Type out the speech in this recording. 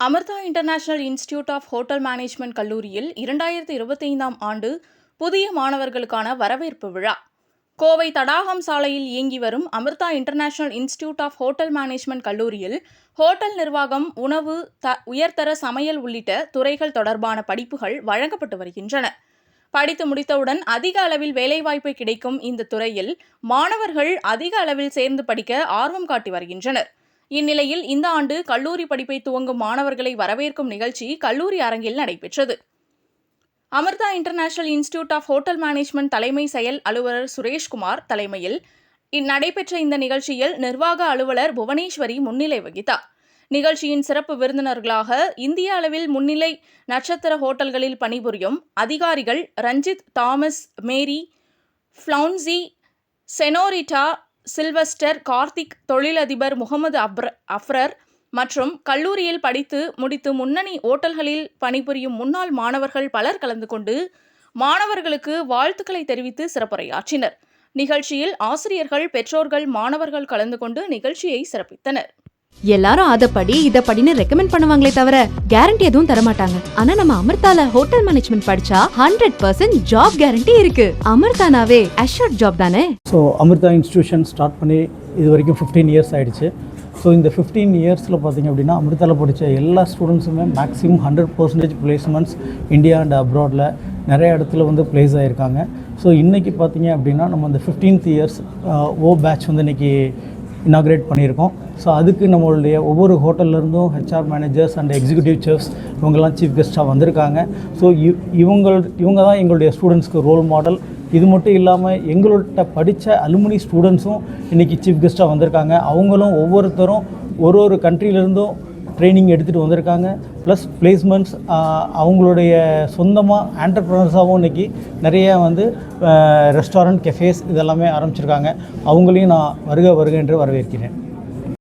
Amrita international institute of hotel management கல்லூரியில் இரண்டாயிரத்தி இருபத்தைந்தாம் ஆண்டு புதிய மாணவர்களுக்கான வரவேற்பு விழா. கோவை தடாகம் சாலையில் இயங்கி வரும் Amrita international institute of hotel management கல்லூரியில் ஹோட்டல் நிர்வாகம் உணவு த உயர்தர சமையல் உள்ளிட்ட துறைகள் தொடர்பான படிப்புகள் வழங்கப்பட்டு வருகின்றன. படித்து முடித்தவுடன் அதிக அளவில் வேலைவாய்ப்பு கிடைக்கும் இந்த துறையில் மாணவர்கள் அதிக அளவில் சேர்ந்து படிக்க ஆர்வம் காட்டி வருகின்றனர். இந்நிலையில் இந்த ஆண்டு கல்லூரி படிப்பை துவங்கும் மாணவர்களை வரவேற்கும் நிகழ்ச்சி கல்லூரி அரங்கில் நடைபெற்றது. Amrita international institute of hotel management தலைமை செயல் அலுவலர் சுரேஷ்குமார் தலைமையில் இந் நடைபெற்ற இந்த நிகழ்ச்சியில் நிர்வாக அலுவலர் புவனேஸ்வரி முன்னிலை வகித்தார். நிகழ்ச்சியின் சிறப்பு விருந்தினர்களாக இந்திய அளவில் முன்னிலை நட்சத்திர ஹோட்டல்களில் பணிபுரியும் அதிகாரிகள் ரஞ்சித் தாமஸ் மேரி ஃப்ளவுன்சி செனோரிட்டா சில்வஸ்டர் கார்த்திக் தொழிலதிபர் முகமது அப்ர அஃப்ரர் மற்றும் கல்லூரியில் படித்து முடித்து முன்னணி ஓட்டல்களில் பணிபுரியும் முன்னாள் மாணவர்கள் பலர் கலந்து கொண்டு மாணவர்களுக்கு வாழ்த்துக்களை தெரிவித்து சிறப்புரையாற்றினர். நிகழ்ச்சியில் ஆசிரியர்கள் பெற்றோர்கள் மாணவர்கள் கலந்து கொண்டு நிகழ்ச்சியை சிறப்பித்தனர். எல்லாரும் அதை படி இத படின்னு ரெக்கமெண்ட் பண்ணுவாங்களே தவிர கேரண்டி எதுவும் தர மாட்டாங்க ஆனா நம்ம அமிர்தால ஹோட்டல் மேனேஜ்மெண்ட் படிச்சா ஹண்ட்ரட் பர்சன்ட் ஜாப் கேரண்டி இருக்கு. அமிர்தானாவே அஷூர்ட் ஜாப் தானே? ஸோ அமிர்தா இன்ஸ்டியூஷன் ஸ்டார்ட் பண்ணி இது வரைக்கும் ஃபிஃப்டீன் இயர்ஸ் ஆயிடுச்சு. ஸோ இந்த ஃபிஃப்டீன் இயர்ஸில் பார்த்தீங்க அப்படின்னா அமிர்தாவில் படித்த எல்லா ஸ்டூடெண்ட்ஸுமே maximum hundred percentage placements India and அப்ராடில் நிறைய இடத்துல வந்து பிளேஸ் ஆகியிருக்காங்க ஸோ இன்றைக்கி பார்த்தீங்க அப்படின்னா நம்ம அந்த ஃபிஃப்டீன்த் இயர்ஸ் ஓ பேட்ச் வந்து இன்றைக்கி இனாக்ரேட் பண்ணியிருக்கோம். ஸோ அதுக்கு நம்மளுடைய ஒவ்வொரு ஹோட்டல்லேருந்தும் HR managers and executive chefs இவங்கெல்லாம் சீஃப் கெஸ்ட்டாக வந்திருக்காங்க. ஸோ இவங்க இவங்க தான் எங்களுடைய ஸ்டூடெண்ட்ஸ்க்கு ரோல் மாடல் இது மட்டும் இல்லாமல் எங்கள்கிட்ட படித்த அலுமினி ஸ்டூடெண்ட்ஸும் இன்றைக்கி சீஃப் கெஸ்ட்டாக வந்திருக்காங்க. அவங்களும் ஒவ்வொருத்தரும் ஒரு ஒரு கண்ட்ரிலேருந்தும் ட்ரைனிங் எடுத்துகிட்டு வந்திருக்காங்க. ப்ளஸ் பிளேஸ்மெண்ட்ஸ் அவங்களுடைய சொந்தமாக ஆண்டர்ப்ரனர்ஸாகவும் இன்றைக்கி நிறைய வந்து ரெஸ்டாரண்ட் கெஃபேஸ் இதெல்லாமே ஆரம்பிச்சிருக்காங்க. அவங்களையும் நான் வருக வருக என்று வரவேற்கிறேன்.